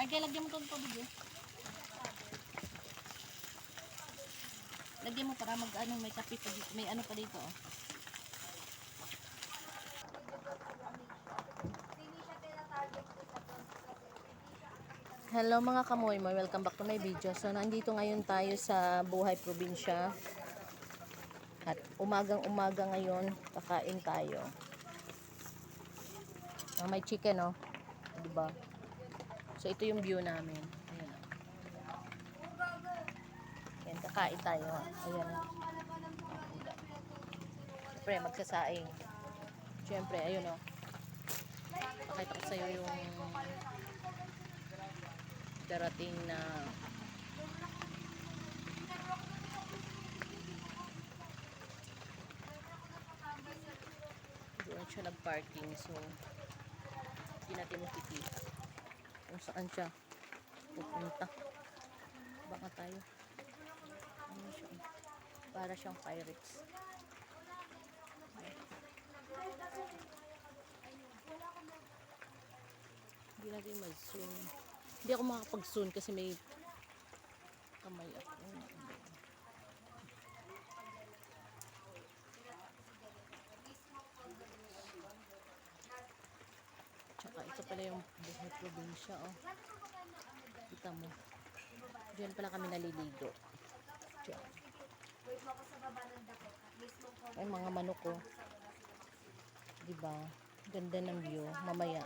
Michael, lagyan mo itong tubig eh. Lagyan mo para mag ano, may kape pa dito. May ano pa dito oh. Hello mga kamoy mo, welcome back to my video. So nandito ngayon tayo sa Buhay Probinsya. At umagang umaga ngayon, kakain tayo. Ah, may chicken oh. 'Di ba? So ito yung view namin. Ayan. Ayan, kakain tayo. Ayan. Siyempre, magsasaing. Siyempre, ayun oh. Pakita ko sa'yo yung darating na doon siya nag-parking so hindi natin makikita kung saan siya pupunta. Baka tayo. Ano siya? Para siyang pirates. Hindi natin mag-zoom. Hindi ako makapag-zoom kasi may kamay ako pala yung buhay probinsya, oh. Kita mo. Diyan pala kami naliligo. Diyan. Ay, mga manok, oh. Diba? Ganda ng view. Mamaya,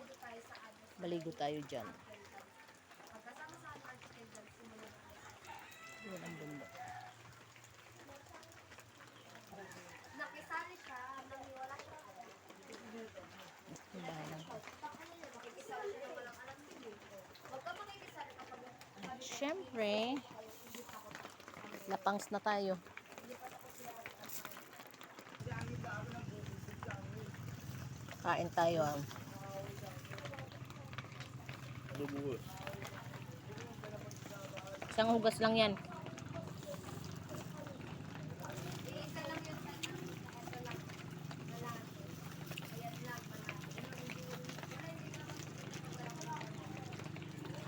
maligo tayo dyan. Yan ang bundok. Nakisali siya, naniwala siya. Yung bahay lang to. Nakikisali siya, walang alam din. Huwag ka makikisali kapag At syempre, lapangs na tayo. Kain tayo ah. Lubos. Isang hugas lang yan. iisa lang yun sa ito lang. Wala. Ayan lang, wala. Wala, hindi naman. Harap di ba?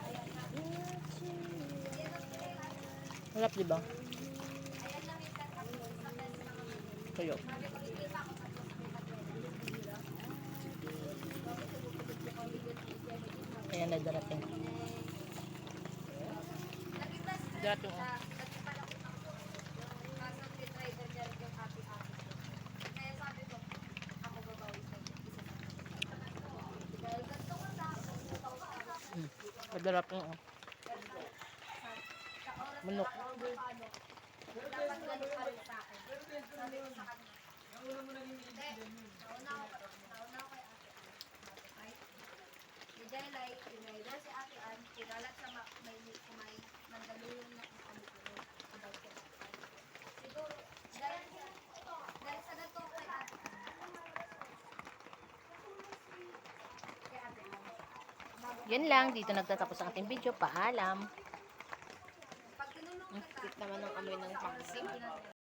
Ayan lang yung tatapos sa best na kami. Kayo. Sabi ko, hindi pa ako tapos sa pinag Ayan na darating. Darating oh. Nakita lang ko ng kaso tinrider niya rin yung happy-happy. Kaya sabi ko, ako babawi sa iyo. Isa sa Dahil ganito ko sa gusto ko sa Hmm. Oh. Manok. ano, dapat ganun pa rin sa akin. Sabi ko sa kanya, hindi, nauna ako, ako Ay, si Jelay, pinailan si ate Ann, sa ma- may, mandaluyong na Ann. Siguro, dahil, dahil sa bago Yan lang. Dito nagtatapos ang ating video. Paalam. Tinulong kita, naman ang amoy ng pangsing.